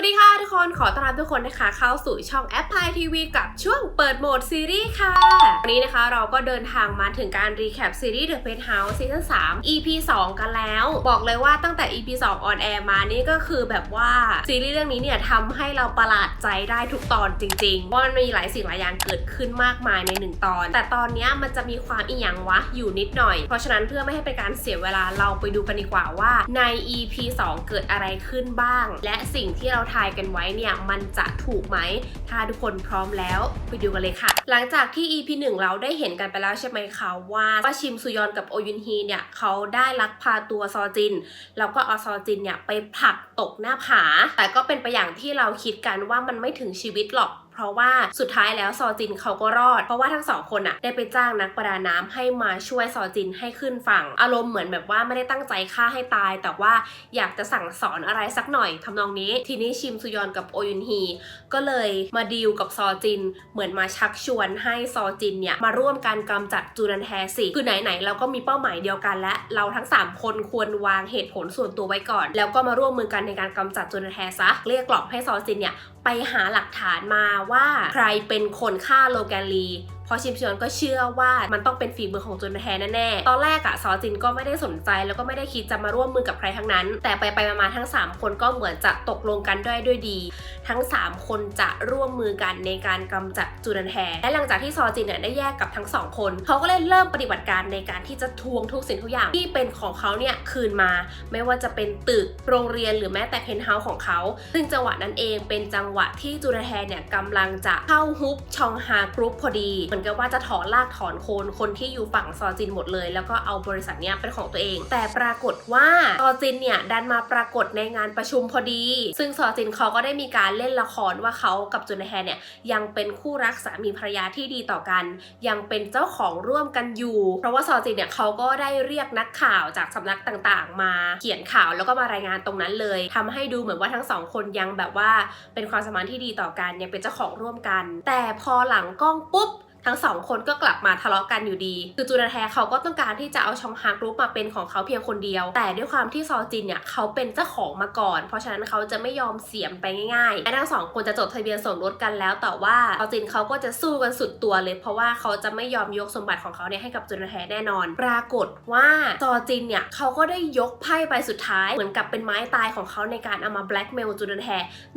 วัสดีค่ะทุกคนขอต้อนรับทุกคนนะคะเข้าสู่ช่องแอปพลายทีวีกับช่วงเปิดโหมดซีรีส์ค่ะ วันนี้นะคะเราก็เดินทางมาถึงการรีแคปซีรีส์ The Penthouse ซีซั่น3 EP 2 กันแล้ว บอกเลยว่าตั้งแต่ EP 2 ออนแอร์มานี่ก็คือแบบว่าซีรีส์เรื่องนี้เนี่ยทำให้เราประหลาดใจได้ทุกตอนจริงๆ เพราะมันมีหลายสิ่งหลายอย่างเกิดขึ้นมากมายในหนึ่งตอน แต่ตอนเนี้ยมันจะมีความอีหยังวะอยู่นิดหน่อย เพราะฉะนั้นเพื่อไม่ให้เป็นการเสียเวลาเราไปดูกันดีกว่าว่าใน EP 2 เกิดอะไรขึ้นบ้าง และสิ่งที่เราทายกันไว้เนี่ยมันจะถูกไหม ถ้าทุกคนพร้อมแล้วไปดูกันเลยค่ะ หลังจากที่ EP 1 เราได้เห็นกันไปแล้วใช่ไหมคะว่าว่าชิมซุยอนกับโอยุนฮีเนี่ยเขาได้ลักพาตัวซอจิน แล้วก็เอาซอจินเนี่ยไปผลักตกหน้าผา แต่ก็เป็นไปอย่างที่เราคิดกันว่ามันไม่ถึงชีวิตหรอก เพราะว่าสุดท้ายแล้วซอจินเขาก็รอด เพราะว่าทั้งสองคนอะได้ไปจ้างนักประดาน้ำให้มาช่วยซอจินให้ขึ้นฝั่ง อารมณ์เหมือนแบบว่าไม่ได้ตั้งใจฆ่าให้ตาย แต่ว่าอยากจะสั่งสอนอะไรสักหน่อยทำนองนี้ ทีนี้ชิมซุยอนกับโอยุนฮีก็เลยมาดีลกับซอจิน เหมือนมาชักชวนให้ซอจินเนี่ยมาร่วมการกำจัดจูรันแทสิคือไหนๆเราก็มีเป้าหมายเดียวกันและเราทั้ง 3 คนควรวางเหตุผลส่วนตัวไว้ก่อน แล้วก็มาร่วมมือกันในการกำจัดจูรันแทซะเรียกกล่อมให้ซอจินเนี่ย หาหลักฐานมาว่าใครเป็นคนฆ่าโลแกนลี เพราะชิมชอนก็เชื่อว่ามันต้องเป็นฝีมือของจุนแทแน่ๆ ตอนแรกอะซอจินก็ไม่ได้สนใจแล้วก็ไม่ได้คิดจะมาร่วมมือกับใครทั้งนั้น แต่ไปไปๆมาๆทั้ง 3 คนก็เหมือนจะตกลงกันด้วยด้วยดี ทั้ง 3 คนจะร่วมมือกันในการกำจัดจูนันแทและหลังจากที่ซอจินเนี่ยได้แยกกับทั้งสองคน เขาก็เลยเริ่มปฏิบัติการในการที่จะทวงทุกสิ่งทุกอย่างที่เป็นของเขาเนี่ยคืนมา ไม่ว่าจะเป็นตึกโรงเรียนหรือแม้แต่เพนท์เฮาส์ของเขา ซึ่งจังหวะนั้นเองเป็นจังหวะที่จูนันแทเนี่ยกำลังจะเข้าฮุบชองฮากรุ๊ปพอดีเหมือนกับว่าจะถอนลากถอนโคนคนที่อยู่ฝั่งซอจินหมดเลย แล้วก็เอาบริษัทเนี้ยเป็นของตัวเอง แต่ปรากฏว่าซอจินเนี่ยดันมาปรากฏในงานประชุมพอดี ซึ่งซอจินเขาก็ได้มีการเล่นละครว่าเขากับจุนแฮเนี่ยยังเป็นคู่รักสามีภรรยาที่ดีต่อกัน ยังเป็นเจ้าของร่วมกันอยู่ เพราะว่าซอจินเนี่ยเขาก็ได้เรียกนักข่าวจากสำนักต่างๆ มาเขียนข่าวแล้วก็มารายงานตรงนั้นเลยทำให้ดูเหมือนว่าทั้งสองคนยังแบบว่าเป็นความสัมพันธ์ที่ดีต่อกันยังเป็นเจ้าของร่วมกัน แต่พอหลังกล้องปุ๊บ ทั้งสองคนก็กลับมาทะเลาะกันอยู่ดี คือจูนาแทเขาก็ต้องการที่จะเอาชองฮากรุ๊ปมาเป็นของเขาเพียงคนเดียว แต่ด้วยความที่ซอจินเนี่ยเขาเป็นเจ้าของมาก่อน เพราะฉะนั้นเขาจะไม่ยอมเสียมไปง่ายๆและทั้งสองคนจะจดทะเบียนสมรสกันแล้ว แต่ว่าซอจินเขาก็จะสู้กันสุดตัวเลย เพราะว่าเขาจะไม่ยอมยกสมบัติของเขาเนี่ยให้กับจูนาแทแน่นอน ปรากฏว่าซอจินเนี่ยเขาก็ได้ยกไพ่ใบสุดท้ายเหมือนกับเป็นไม้ตายของเขาในการเอามาแบล็กเมลจูนาแท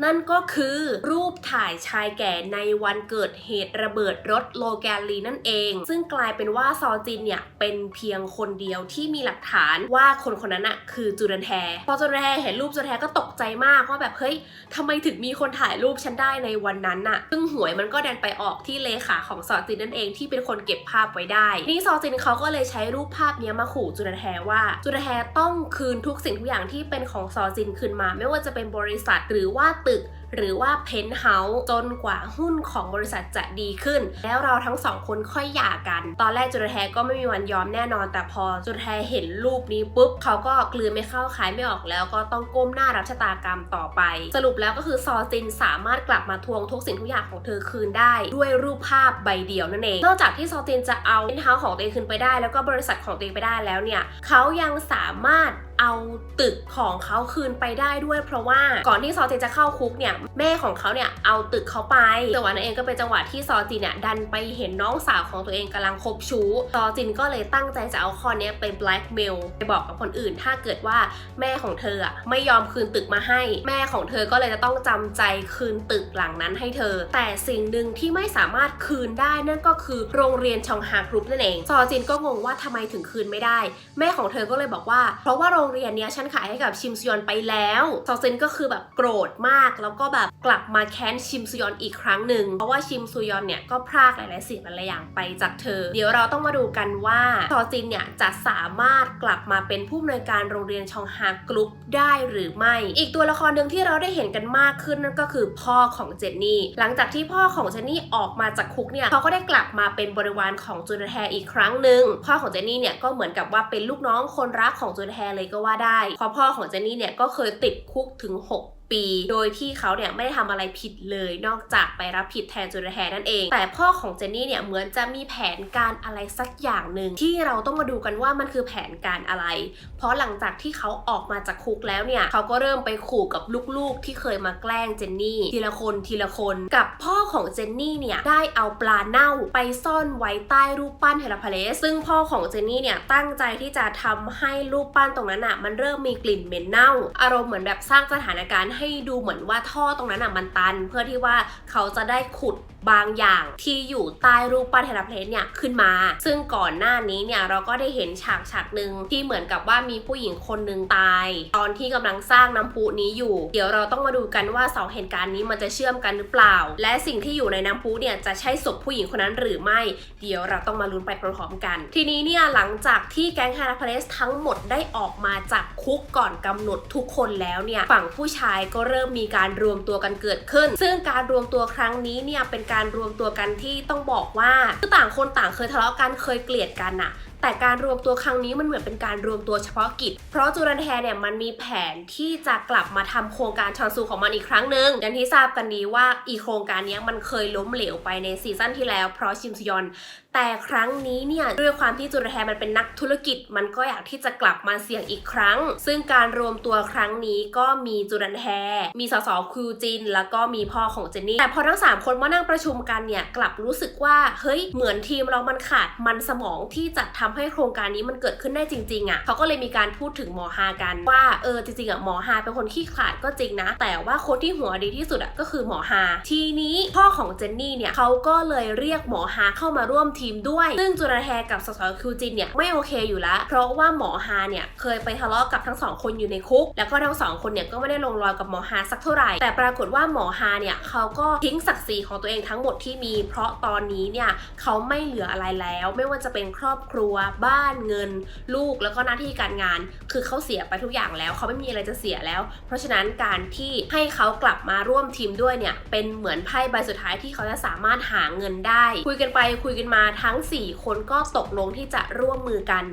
นั่นก็คือรูปถ่ายชายแก่ในวันเกิดเหตุระเบิดรถโลแกนลีนั่นเอง ซึ่งกลายเป็นว่าซอจินเนี่ยเป็นเพียงคนเดียวที่มีหลักฐานว่าคนคนนั้นอะคือจูรันแทพอจูรันแทเห็นรูปจูรันแทก็ตกใจมากว่าแบบเฮ้ยทำไมถึงมีคนถ่ายรูปฉันได้ในวันนั้นน่ะ ซึ่งหวยมันก็ดันไปออกที่เลขาของซอจินนั่นเองที่เป็นคนเก็บภาพไว้ได้ นี่ซอจินเขาก็เลยใช้รูปภาพนี้มาขู่จูรันแทว่าจูรันแทต้องคืนทุกสิ่งทุกอย่างที่เป็นของซอจินคืนมา ไม่ว่าจะเป็นบริษัทหรือว่าตึก หรือว่าเพนท์เฮาส์จนกว่าหุ้นของบริษัทจะดีขึ้น แล้วเราทั้งสองคนค่อยหย่ากัน ตอนแรกจุลแทก็ไม่มีวันยอมแน่นอน แต่พอจุลแทเห็นรูปนี้ปุ๊บเขาก็กลืนไม่เข้าขายไม่ออกแล้วก็ต้องก้มหน้ารับชะตากรรมต่อไป สรุปแล้วก็คือซอจินสามารถกลับมาทวงทุกสิ่งทุกอย่างของเธอคืนได้ด้วยรูปภาพใบเดียวนั่นเอง นอกจากที่ซอจินจะเอาเพนท์เฮาส์ของตัวเองคืนไปได้ แล้วก็บริษัทของตัวเองไปได้แล้วเนี่ยเขายังสามารถ เอาตึกของเขาคืนไปได้ด้วย เพราะว่าก่อนที่ซอจินจะเข้าคุกเนี่ยแม่ของเขาเนี่ยเอาตึกเขาไปจังหวะนั้นเองก็เป็นจังหวะที่ซอจินเนี่ยดันไปเห็นน้องสาวของตัวเองกำลังคบชู้ซอจินก็เลยตั้งใจจะเอาข้อเนี้ยไปแบล็กเมลไปบอกกับคนอื่น ถ้าเกิดว่าแม่ของเธออะไม่ยอมคืนตึกมาให้ แม่ของเธอก็เลยจะต้องจำใจคืนตึกหลังนั้นให้เธอ แต่สิ่งหนึ่งที่ไม่สามารถคืนได้นั่นก็คือโรงเรียนชองฮากรุ๊ปนั่นเองซอจินก็งงว่าทำไมถึงคืนไม่ได้ แม่ของเธอก็เลยบอกว่า เพราะว่าโรงเรียนเนี้ยฉันขายให้กับชิมซยอนไปแล้วซอเซนก็คือแบบโกรธมาก แล้วก็แบบกลับมาแค้นชิมซยอนอีกครั้งหนึ่งเพราะว่าชิมซยอนเนี่ยก็พรากหลายๆสิ่งหลายๆอย่างไปจากเธอ เดี๋ยวเราต้องมาดูกันว่าซอจินเนี่ยจะสามารถกลับมาเป็นผู้อำนวยการโรงเรียนชองฮากรุ๊ปได้หรือไม่ อีกตัวละครหนึ่งที่เราได้เห็นกันมากขึ้นนั่นก็คือพ่อของเจนนี่ หลังจากที่พ่อของเจนนี่ออกมาจากคุกเนี่ยเขาก็ได้กลับมาเป็นบริวารของจูนแทอีกครั้งหนึ่งพ่อของเจนนี่เนี่ยก็เหมือนกับว่าเป็นลูกน้องคนรักของจูนแทเลยก็ว่าได้เพราะพ่อของเจนนี่เนี่ยก็เคยติดคุกถึง 6 ปี โดยที่เขาเนี่ยไม่ได้ทำอะไรผิดเลยนอกจากไปรับผิดแทนจุลแทนนั่นเอง แต่พ่อของเจนนี่เนี่ยเหมือนจะมีแผนการอะไรสักอย่างหนึ่งที่เราต้องมาดูกันว่ามันคือแผนการอะไร เพราะหลังจากที่เขาออกมาจากคุกแล้วเนี่ยเขาก็เริ่มไปขู่กับลูกๆ ที่เคยมาแกล้งเจนนี่ ทีละคนทีละคนกับพ่อของเจนนี่เนี่ยได้เอาปลาเน่าไปซ่อนไว้ใต้รูปปั้นเฮราพาเลสซึ่งพ่อของเจนนี่เนี่ยตั้งใจที่จะทำให้รูปปั้นตรงนั้นอะมันเริ่มมีกลิ่นเหม็นเน่า อารมณ์เหมือนแบบสร้างสถานการณ์ใให้ดูเหมือนว่าท่อตรงนั้นอะมันตัน เพื่อที่ว่าเขาจะได้ขุดบางอย่างที่อยู่ใต้รูปปั้นเฮราเพลสเนี่ยขึ้นมา ซึ่งก่อนหน้านี้เนี่ยเราก็ได้เห็นฉากฉากหนึ่งที่เหมือนกับว่ามีผู้หญิงคนหนึ่งตาย ตอนที่กำลังสร้างน้ำพุนี้อยู่ เดี๋ยวเราต้องมาดูกันว่าสองเหตุการณ์นี้มันจะเชื่อมกันหรือเปล่า และสิ่งที่อยู่ในน้ำพุเนี่ยจะใช่ศพผู้หญิงคนนั้นหรือไม่ เดี๋ยวเราต้องมาลุ้นไปพร้อมๆกัน ทีนี้เนี่ยหลังจากที่แก๊งฮาราเพลสทั้งหมดได้ออกมาจากคุกก่อนกำหนดทุกคนแล้วเนี่ยฝั่งผู้ชายก็เริ่มมีการรวมตัวกันเกิดขึ้น ซึ่งการรวมตัวครั้งนี้เนี่ยเป็นการรวมตัวกันที่ต้องบอกว่าคือต่างคนต่างเคยทะเลาะกันเคยเกลียดกันอะ แต่การรวมตัวครั้งนี้มันเหมือนเป็นการรวมตัวเฉพาะกิจ เพราะจูรันแทเนี่ยมันมีแผนที่จะกลับมาทำโครงการชอนซูของมันอีกครั้งหนึ่งอย่างที่ทราบกันดีว่าอีโครงการนี้มันเคยล้มเหลวไปในซีซั่นที่แล้ว เพราะชิมซยอน แต่ครั้งนี้เนี่ยด้วยความที่จูรันแทมันเป็นนักธุรกิจ มันก็อยากที่จะกลับมาเสี่ยงอีกครั้ง ซึ่งการรวมตัวครั้งนี้ก็มีจูรันแทมีสสคิวจิน แล้วก็มีพ่อของเจนนี่แต่พอทั้งสามคนมานั่งประชุมกันเนี่ยกลับรู้สึกว่าเฮ้ยเหมือนทีมเรามันขาดมันสมองที่จะทำให้โครงการนี้มันเกิดขึ้นได้จริงๆอะ่ะเขาก็เลยมีการพูดถึงหมอฮากันว่าเออจริงๆอะหมอฮาเป็นคนขี้ขลาดก็จริงนะ แต่ว่าคนที่หัวดีที่สุดอะก็คือหมอฮาทีนี้พ่อของเจนนี่เนี่ยเขาก็เลยเรียกหมอฮาเข้ามาร่วมทีมด้วย ซึ่งจุราแฮกับสสคิวจินเนี่ยไม่โอเคอยู่แล้วเพราะว่าหมอฮาเนี่ยเคยไปทะเลาะกับทั้งสองคนอยู่ในคุก แล้วก็ทั้งสองคนเนี่ยก็ไม่ได้ลงรอยกับหมอฮาสักเท่าไหร่ แต่ปรากฏว่าหมอฮาเนี่ยเขาก็ทิ้งศักดิ์ศรีของตัวเองทั้งหมดที่มี เพราะตอนนี้เนี่ยเขาไม่เหลืออะไรแล้ว ไม่ว่าจะเป็นครอบครัวบ้านเงิน ลูกแล้วก็หน้าที่การงาน คือเขาเสียไปทุกอย่างแล้วเขาไม่มีอะไรจะเสียแล้ว เพราะฉะนั้นการที่ให้เขากลับมาร่วมทีมด้วยเนี่ยเป็นเหมือนไพ่ใบสุดท้ายที่เขาจะสามารถหาเงินได้ คุยกันไปคุยกันมาทั้ง 4 คนก็ตกลงที่จะร่วมมือกัน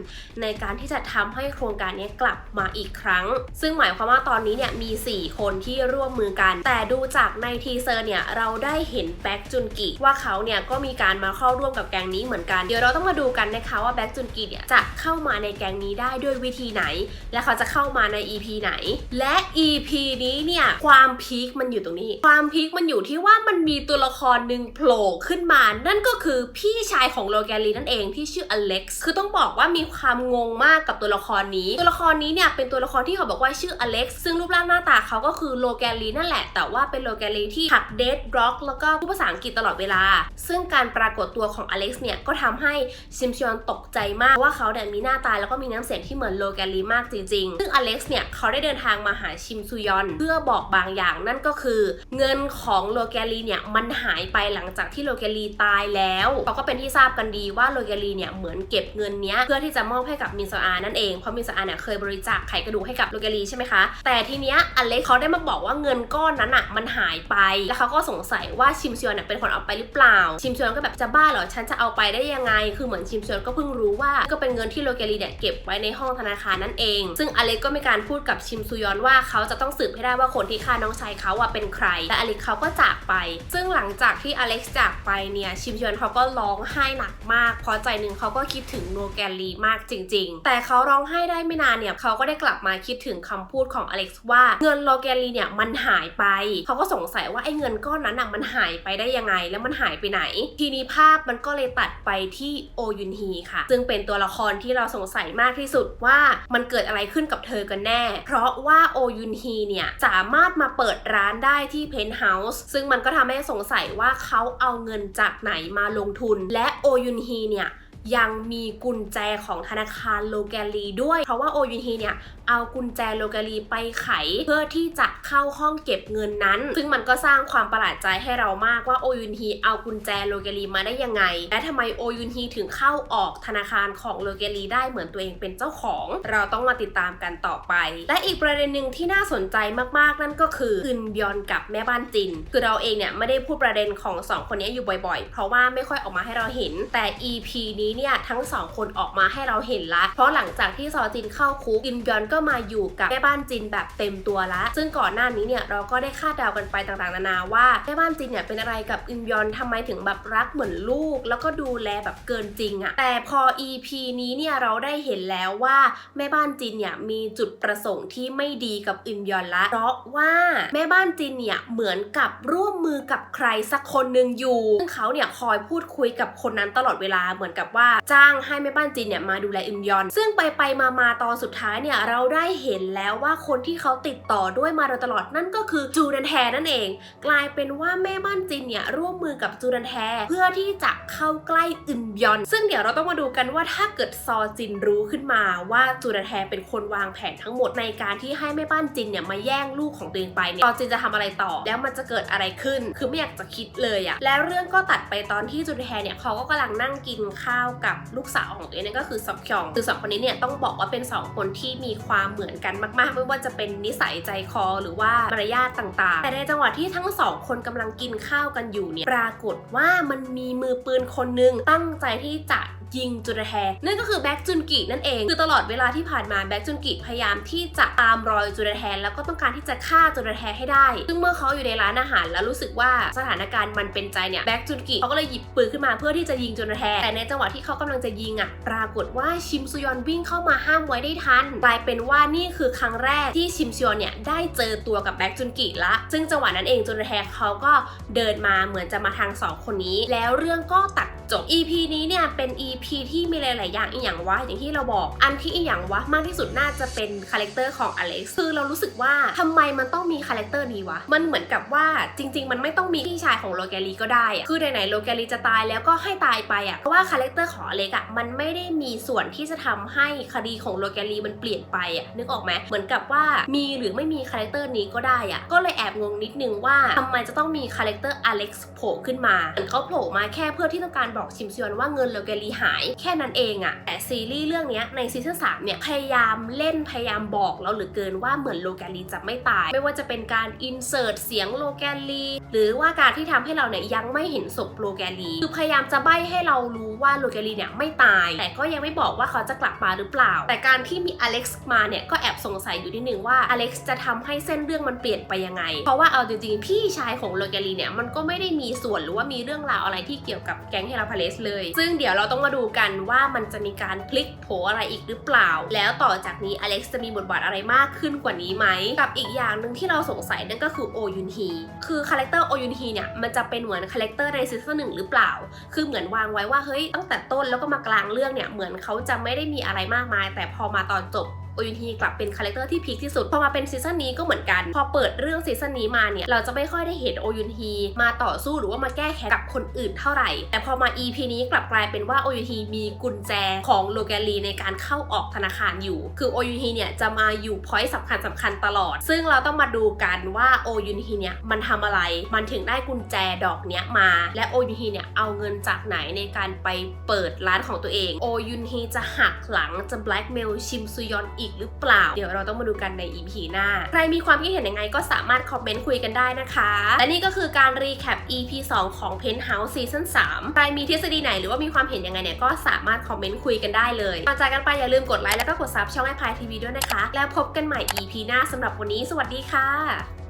ในการที่จะทำให้โครงการนี้กลับมาอีกครั้ง ซึ่งหมายความว่าตอนนี้เนี่ยมี 4 คนที่ร่วมมือกัน แต่ดูจากในทีเซอร์เนี่ยเราได้เห็นแบ็กจุนกิว่าเขาเนี่ยก็มีการมาเข้าร่วมกับแกงนี้เหมือนกัน เดี๋ยวเราต้องมาดูกันนะคะว่าแบ็กจุนกิเนี่ยจะเข้ามาในแกงนี้ได้ด้วยวิธีไหน และเขาจะเข้ามาใน EP ไหน และ EP นี้เนี่ยความพีคมันอยู่ตรงนี้ ความพีคมันอยู่ที่ว่ามันมีตัวละครหนึ่งโผล่ขึ้นมา นั่นก็คือพี่ชายของโลแกนลีนั่นเองที่ชื่ออเล็กซ์คือต้องบอกว่ามีความงงมากกับตัวละครนี้ ตัวละครนี้เนี่ยเป็นตัวละครที่เขาบอกว่าชื่ออเล็กซ์ซึ่งรูปร่างหน้าตาเขาก็คือโลแกนลีนั่นแหละ แต่ว่าเป็นโลแกนลีที่หักเดดร็อกแล้วก็พูดภาษาอังกฤษตลอดเวลา ซึ่งการปรากฏตัวของอเล็กซ์เนี่ยก็ทำให้ซิมชอนตกใจมากว่าเขาเนี่ยมีหน้าตาแล้วก็มีน้ำเสียงที่เหมือนโลแกลีมากจริงๆ ซึ่งอเล็กซ์เนี่ยเขาได้เดินทางมาหาชิมซุยอน เพื่อบอกบางอย่างนั่นก็คือ เงินของโลแกลีเนี่ยมันหายไปหลังจากที่โลแกลีตายแล้วเขาก็เป็นที่ทราบกันดีว่าโลแกลีเนี่ยเหมือนเก็บเงินเนี้ยเพื่อที่จะมอบให้กับมินซอานั่นเองเพราะมินซอาเนี่ยเคยบริจาคไขกระดูกให้กับโลแกลีใช่ไหมคะแต่ทีเนี้ยอเล็กซ์เขาได้มาบอกว่าเงินก้อนนั้นอะมันหายไปแล้วเขาก็สงสัยว่าชิมซยอนเนี่ยเป็นคนเอาไปหรือเปล่า ชิมซยอนก็แบบจะบ้าเหรอฉันจะเอาไปได้ยังไง คือเหมือนชิมซยอนก็เพิ่งรู้ว่าก็เป็นเงินที่โลแกลีเนี่ยเก็บไว้ในห้องธนาคารนั่นเอง ซึ่งอเล็กก็มีการพูดกับชิมซุยอนว่าเขาจะต้องสืบให้ได้ว่าคนที่ฆ่าน้องชายเขาอะเป็นใคร และอเล็กเขาก็จากไป ซึ่งหลังจากที่อเล็กจากไปเนี่ยชิมซุยอนเขาก็ร้องไห้หนักมาก เพราะใจหนึ่งเขาก็คิดถึงโลแกลีมากจริง ๆ แต่เขาร้องไห้ได้ไม่นานเนี่ยเขาก็ได้กลับมาคิดถึงคำพูดของอเล็กซ์ว่าเงินโลแกลีเนี่ยมันหายไป เขาก็สงสัยว่าไอ้เงินก้อนนั้นอะมันหายไปได้ยังไง แล้วมันหายไปไหน ทีนี้ภาพมันก็เลยตัดไปที่โอยุนฮีค่ะซึ่งเป็นตัวละครที่เราสงสัยมากที่สุดว่ามันเกิดอะไรขึ้นกับเธอกันแน่ เพราะว่าโอยุนฮีเนี่ยสามารถมาเปิดร้านได้ที่เพนท์เฮาส์ซึ่งมันก็ทำให้สงสัยว่าเขาเอาเงินจากไหนมาลงทุน และโอยุนฮีเนี่ย ยังมีกุญแจของธนาคารโลแกลีด้วย เพราะว่าโอยุนฮีเนี่ยเอากุญแจโลแกลีไปไขเพื่อที่จะเข้าห้องเก็บเงินนั้น ซึ่งมันก็สร้างความประหลาดใจให้เรามากว่าโอยุนฮีเอากุญแจโลแกลีมาได้ยังไง และทำไมโอยุนฮีถึงเข้าออกธนาคารของโลแกลีได้เหมือนตัวเองเป็นเจ้าของ เราต้องมาติดตามกันต่อไป และอีกประเด็นหนึ่งที่น่าสนใจมากๆ นั่นก็คืออึนบยอนกับแม่บ้านจิน คือเราเองเนี่ยไม่ได้พูดประเด็นของสองคนนี้อยู่บ่อย ๆ เพราะว่าไม่ค่อยออกมาให้เราเห็นแต่ EP นี้เนี่ยทั้งสองคนออกมาให้เราเห็นละเพราะหลังจากที่ซอจินเข้าคุกอินยอนก็มาอยู่กับแม่บ้านจินแบบเต็มตัวละ ซึ่งก่อนหน้านี้เนี่ยเราก็ได้คาดเดากันไปต่างๆนานาว่าแม่บ้านจินเนี่ยเป็นอะไรกับอินยอนทำไมถึงแบบรักเหมือนลูก แล้วก็ดูแลแบบเกินจริงอะแต่พอ EP นี้เนี่ยเราได้เห็นแล้วว่าแม่บ้านจินเนี่ยมีจุดประสงค์ที่ไม่ดีกับอินยอนละเพราะว่าแม่บ้านจินเนี่ยเหมือนกับร่วมมือกับใครสักคนหนึ่งอยู่ซึ่งเขาเนี่ยคอยพูดคุยกับคนนั้นตลอดเวลาเหมือนกับว่าจ้างให้แม่บ้านจินเนี่ยมาดูแลอินยอน ซึ่งไปไปมามาตอนสุดท้ายเนี่ยเราได้เห็นแล้วว่าคนที่เขาติดต่อด้วยมาโดยตลอดนั่นก็คือจูดันแทนั่นเอง กลายเป็นว่าแม่บ้านจินเนี่ยร่วมมือกับจูดันแทเพื่อที่จะเข้าใกล้อินยอน ซึ่งเดี๋ยวเราต้องมาดูกันว่าถ้าเกิดซอจินรู้ขึ้นมาว่าจูดันแทเป็นคนวางแผนทั้งหมดในการที่ให้แม่บ้านจินเนี่ยมาแย่งลูกของตัวเองไปเนี่ยซอจินจะทำอะไรต่อ แล้วมันจะเกิดอะไรขึ้น คือไม่อยากจะคิดเลยอะแล้วเรื่องก็ตัดไปตอนที่จูดันแทเนี่ยเขาก็กำลังนั่งกินข้าวกับลูกสาวของตัวเองนั่นก็คือซอกคยองคือสองคนนี้เนี่ยต้องบอกว่าเป็นสองคนที่มีความเหมือนกันมากๆ ไม่ว่าจะเป็นนิสัยใจคอหรือว่ามารยาทต่างๆ แต่ในจังหวะที่ทั้งสองคนกำลังกินข้าวกันอยู่เนี่ยปรากฏว่ามันมีมือปืนคนหนึงตั้งใจที่จะ ยิงจุนแฮนั่นก็คือแบ็กจุนกินั่นเอง คือตลอดเวลาที่ผ่านมาแบ็กจุนกิพยายามที่จะตามรอยจุนแฮแล้วก็ต้องการที่จะฆ่าจุนแฮให้ได้ ซึ่งเมื่อเขาอยู่ในร้านอาหารแล้วรู้สึกว่าสถานการณ์มันเป็นใจเนี่ยแบ็กจุนกิเขาก็เลยหยิบปืนขึ้นมาเพื่อที่จะยิงจุนแฮแต่ในจังหวะที่เขากำลังจะยิงอะปรากฏว่าชิมซุยอนวิ่งเข้ามาห้ามไว้ได้ทันกลายเป็นว่านี่คือครั้งแรกที่ชิมซุยอนเนี่ยได้เจอตัวกับแบ็กจุนกิละ ซึ่งจังหวะนั้นเองจุนแฮเขาก็เดินมาเหมือนจะมาทางสองคนนี้ แล้วเรื่องก็ตัดจบ EP นี้เนี่ยเป็น EP ที่มีหลาย ๆ อย่างอีกอย่างวะอย่างที่เราบอก อันที่อีกอย่างวะมากที่สุดน่าจะเป็นคาแรคเตอร์ของอเล็กซ์คือเรารู้สึกว่าทำไมมันต้องมีคาแรคเตอร์นี้วะมันเหมือนกับว่าจริง ๆ มันไม่ต้องมีพี่ชายของโลแกลีก็ได้อะคือไหนๆโลแกลีจะตายแล้วก็ให้ตายไปอะเพราะว่าคาแรคเตอร์ของอเล็กอะมันไม่ได้มีส่วนที่จะทำให้คดีของโลแกลีมันเปลี่ยนไปอะนึกออกไหมเหมือนกับว่ามีหรือไม่มีคาแรคเตอร์นี้ก็ได้อะก็เลยแอบงงนิดนึงว่าทำไมจะต้องมีคาแรคเตอร์อเล็กซ์โผล่ขึ้นมาเหมือนเขาโผล่มาแค่เพื่อที่ต้องการบอกชิมซยอนว่าเงินโลแกลีหายแค่นั้นเองอะแต่ซีรีส์เรื่องนี้ในซีซั่น3เนี่ยพยายามเล่นพยายามบอกเราเหลือเกินว่าเหมือนโลแกนลีจะไม่ตาย ไม่ว่าจะเป็นการอินเสิร์ตเสียงโลแกนลีหรือว่าการที่ทำให้เราเนี่ยยังไม่เห็นศพโลแกนลีคือพยายามจะใบ้ให้เรารู้ว่าโลแกนลีเนี่ยไม่ตาย แต่ก็ยังไม่บอกว่าเขาจะกลับมาหรือเปล่า แต่การที่มีอเล็กซ์มาเนี่ยก็แอบสงสัยอยู่นิดนึงว่าอเล็กซ์จะทำให้เส้นเรื่องมันเปลี่ยนไปยังไง เพราะว่าเอาจริงๆพี่ชายของโลแกนลีเนี่ยมันก็ไม่ได้มีส่วนหรือว่ามีเรื่องราวอะไรที่เกี่ยวกับแก๊งเฮราพาเลสเลย ซึ่งเดี๋ยวเราต้องมาดูกันว่ามันจะมีการพลิกโผอะไรอีกหรือเปล่า แล้วต่อจากนี้อเล็กซ์จะมีบทบาทอะไรมากขึ้นกว่านี้ไหม กับอีกอย่างหนึ่งที่เราสงสัยนั่นก็คือโอยุนฮี คือคาแรคเตอร์โอยุนฮีเนี่ยมันจะเป็นเหมือนคาแรคเตอร์ในซีซั่นหนึ่งหรือเปล่า คือเหมือนวางไว้ว่าเฮ้ยตั้งแต่ต้นแล้วก็มากลางเรื่องเนี่ยเหมือนเขาจะไม่ได้มีอะไรมากมาย แต่พอมาตอนจบ โอยุนฮีกลับเป็นคาแรคเตอร์ที่พีคที่สุด พอมาเป็นซีซั่นนี้ก็เหมือนกัน พอเปิดเรื่องซีซั่นนี้มาเนี่ย เราจะไม่ค่อยได้เห็นโอยุนฮีมาต่อสู้หรือว่ามาแก้แค้นกับคนอื่นเท่าไหร่ แต่พอมา EP นี้กลับกลายเป็นว่าโอยุนฮีมีกุญแจของโลแกลีในการเข้าออกธนาคารอยู่ คือโอยุนฮีเนี่ยจะมาอยู่พอยต์สำคัญสำคัญตลอด ซึ่งเราต้องมาดูกันว่าโอยุนฮีเนี่ยมันทำอะไร มันถึงได้กุญแจดอกเนี้ยมา และโอยุนฮีเนี่ยเอาเงินจากไหนในการไปเปิดร้านของตัวเอง โอยุนฮีจะหักหลังจะแบล็กเมลชิมซุยอนอีกหรือเปล่า เดี๋ยวเราต้องมาดูกันใน EP หน้า ใครมีความคิดเห็นยังไงก็สามารถคอมเมนต์คุยกันได้นะคะ และนี่ก็คือการรีแคป EP 2 ของ Penthouse Season 3 ใครมีทฤษฎีไหนหรือว่ามีความเห็นยังไงเนี่ยก็สามารถคอมเมนต์คุยกันได้เลยก่อนจากกันไปอย่าลืมกดไลค์แล้วก็กดซับช่องไอพายทีวีด้วยนะคะ แล้วพบกันใหม่ EP หน้าสำหรับวันนี้ สวัสดีค่ะ